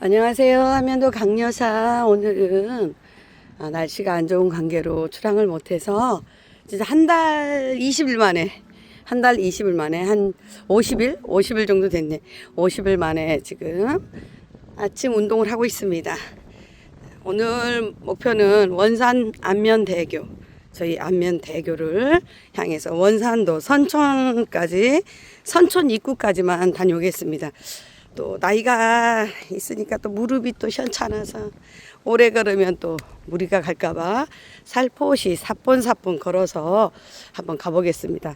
안녕하세요. 한면도 강여사. 오늘은 아, 날씨가 안 좋은 관계로 출항을 못해서 진짜 한 달 20일 만에 한 달 20일 만에 한 50일? 50일 정도 됐네. 50일 만에 지금 아침 운동을 하고 있습니다. 오늘 목표는 원산 안면대교 저희 안면대교를 향해서 원산도 선촌까지 선촌 입구까지만 다녀오겠습니다. 또 나이가 있으니까 또 무릎이 또 현찮아서 오래 걸으면 또 무리가 갈까봐 살포시 사뿐사뿐 걸어서 한번 가보겠습니다.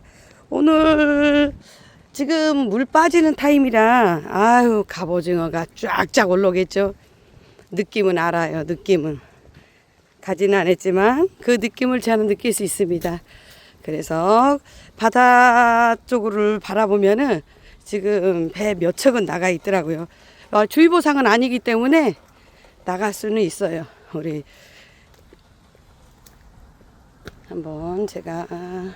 오늘 지금 물 빠지는 타임이라 아유 갑오징어가 쫙쫙 올라오겠죠. 느낌은 알아요. 느낌은 가지는 않았지만 그 느낌을 저는 느낄 수 있습니다. 그래서 바다 쪽을 바라보면은 지금 배 몇 척은 나가 있더라고요. 어, 주의보상은 아니기 때문에 나갈 수는 있어요. 우리 한번 제가 어,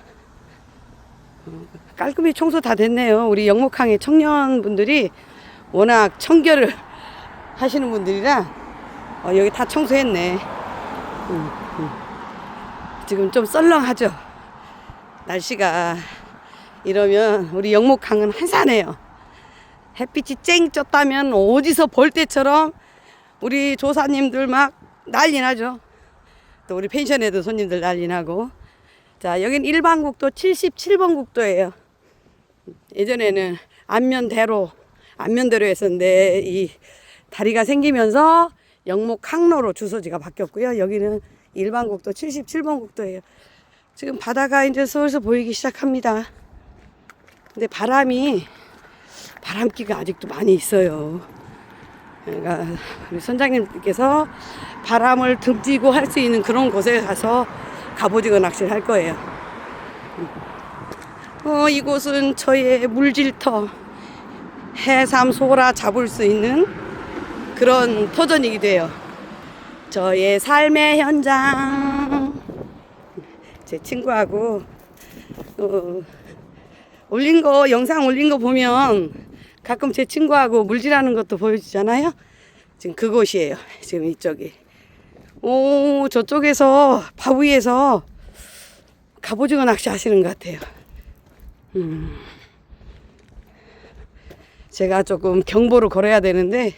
깔끔히 청소 다 됐네요. 우리 영목항의 청년분들이 워낙 청결을 하시는 분들이라 어, 여기 다 청소했네. 음, 음. 지금 좀 썰렁하죠. 날씨가 이러면 우리 영목항은 한산해요. 햇빛이 쨍 쪘다면 어디서 볼 때처럼 우리 조사님들 막 난리 나죠. 또 우리 펜션에도 손님들 난리 나고. 자, 여긴 일반국도 77번 국도예요. 예전에는 안면대로, 안면대로 했었는데 이 다리가 생기면서 영목 항로로 주소지가 바뀌었고요. 여기는 일반국도 77번 국도예요. 지금 바다가 이제 슬슬 보이기 시작합니다. 근데 바람이 바람기가 아직도 많이 있어요. 그러니까 우리 선장님께서 바람을 등지고 할 수 있는 그런 곳에 가서 갑오징어 낚시를 할 거예요. 어, 이곳은 저의 물질터 해삼 소라 잡을 수 있는 그런 터전이기도 해요. 저의 삶의 현장. 제 친구하고 어, 올린 거 영상 올린 거 보면 가끔 제 친구하고 물질하는 것도 보여주잖아요. 지금 그곳이에요. 지금 이쪽이. 오 저쪽에서 바위에서 갑오징어 낚시 하시는 것 같아요. 음. 제가 조금 경보를 걸어야 되는데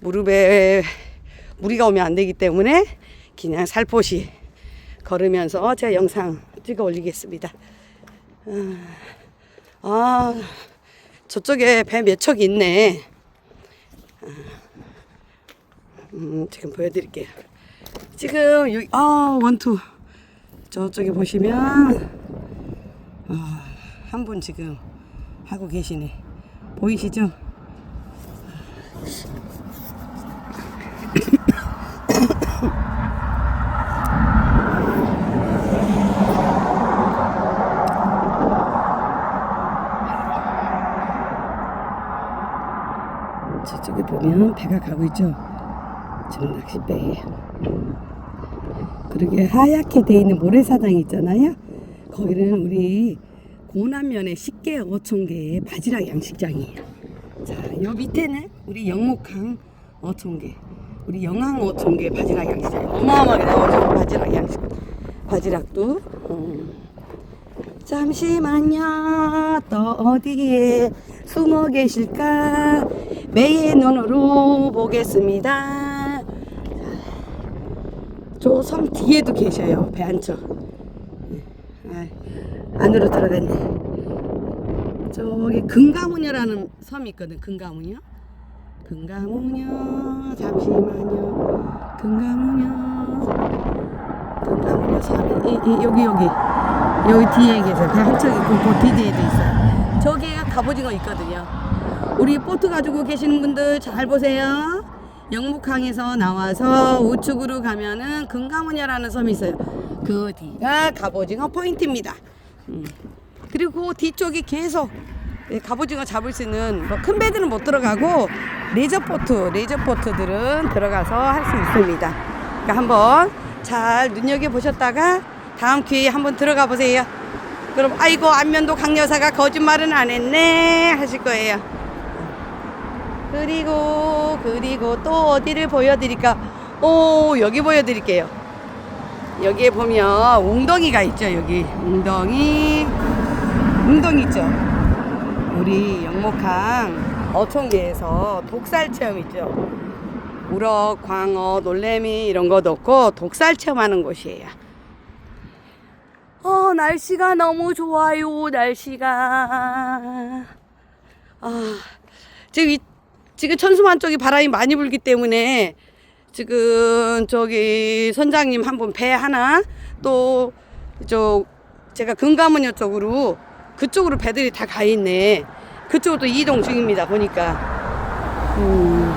무릎에 무리가 오면 안 되기 때문에 그냥 살포시 걸으면서 제가 영상 찍어 올리겠습니다. 아, 아 저쪽에 배 몇척 있네. 아, 음, 지금 보여드릴게요. 지금 여기 아 원투 저쪽에 보시면 아, 한분 지금 하고 계시네. 보이시죠? 저쪽에 보면 배가 가고 있죠. 지금 낚싯배예요. 그러게 하얗게 돼 있는 모래사장 있잖아요. 거기는 우리 고남면의 식계 어촌계의 바지락 양식장이에요. 자, 요 밑에는 우리 영목항 어촌계, 우리 영항 어촌계 바지락 양식장. 어마어마하게 나오죠. 바지락 양식, 바지락도. 음. 잠시만요. 또 어디에 숨어 계실까? 매의 눈으로 보겠습니다. 저 섬 뒤에도 계셔요. 배한 척. 아, 안으로 들어갔네. 저기 금가무녀라는 섬이 있거든. 금가무녀. 금가무녀. 잠시만요. 금가무녀. 금가무녀 섬이 이, 이, 여기 여기 여기 뒤에 계세요. 배한척 있고 그 뒤에도 있어요. 저기가 갑오징어 있거든요. 우리 보트 가지고 계시는 분들 잘 보세요. 영묵항에서 나와서 우측으로 가면은 금가무녀라는 섬이 있어요. 그 뒤가 갑오징어 포인트입니다. 음. 그리고 그 뒤쪽이 계속 예, 갑오징어 잡을 수 있는 뭐 큰 배들은 못 들어가고 레저 보트, 레저 보트들은 들어가서 할 수 있습니다. 그러니까 한번 잘 눈여겨 보셨다가 다음 기회에 한번 들어가 보세요. 그럼 아이고 안면도 강여사가 거짓말은 안 했네 하실 거예요. 그리고 그리고 또 어디를 보여드릴까? 오, 여기 보여드릴게요. 여기에 보면 웅덩이가 있죠, 여기. 웅덩이. 웅덩이 있죠. 우리 영목항 어촌계에서 독살 체험 있죠. 우럭, 광어, 놀래미 이런 거 넣고 독살 체험하는 곳이에요. 어, 날씨가 너무 좋아요, 날씨가. 아, 지금, 이, 지금 천수만 쪽이 바람이 많이 불기 때문에 지금 저기 선장님 한분배 하나 또 저 제가 금가문여 쪽으로 그쪽으로 배들이 다 가 있네. 그쪽으로 또 이동 중입니다. 보니까. 음.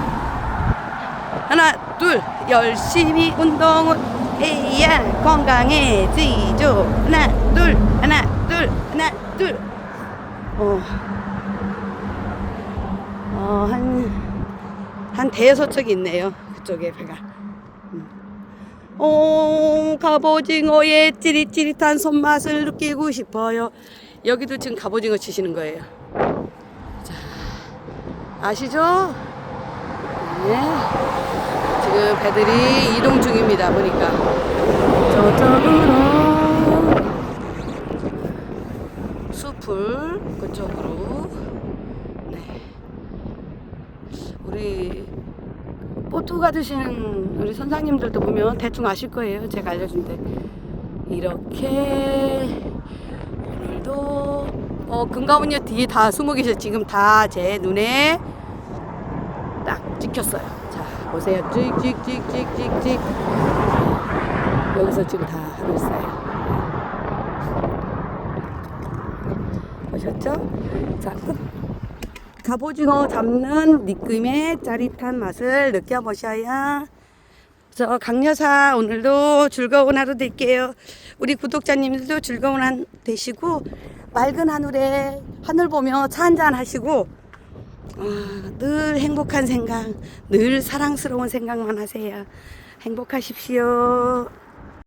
하나, 둘, 열심히 운동을 해야 건강해지죠. 하나, 둘, 하나, 둘, 하나, 둘. 어, 어, 한, 한 대여섯 척이 있네요. 그쪽에 배가. 음. 오, 갑오징어의 찌릿찌릿한 손맛을 느끼고 싶어요. 여기도 지금 갑오징어 치시는 거예요. 자, 아시죠? 네. 지금 배들이 이동 중입니다. 보니까 저쪽으로 숲을 그쪽으로 네. 우리 보트 가드시는 우리 선장님들도 보면 대충 아실 거예요. 제가 알려준 데 이렇게 오늘도 어 금가문요 뒤에 다 숨어 계셔 지금 다 제 눈에 딱 찍혔어요. 자 보세요. 찍찍찍찍찍찍 여기서 지금 다 하고 있어요. 보셨죠? 자, 끝. 갑오징어 잡는 느낌의 짜릿한 맛을 느껴보셔야 저 강여사 오늘도 즐거운 하루 될게요. 우리 구독자님들도 즐거운 한 되시고 맑은 하늘에 하늘 보며 차 한잔 하시고 아, 늘 행복한 생각, 늘 사랑스러운 생각만 하세요. 행복하십시오.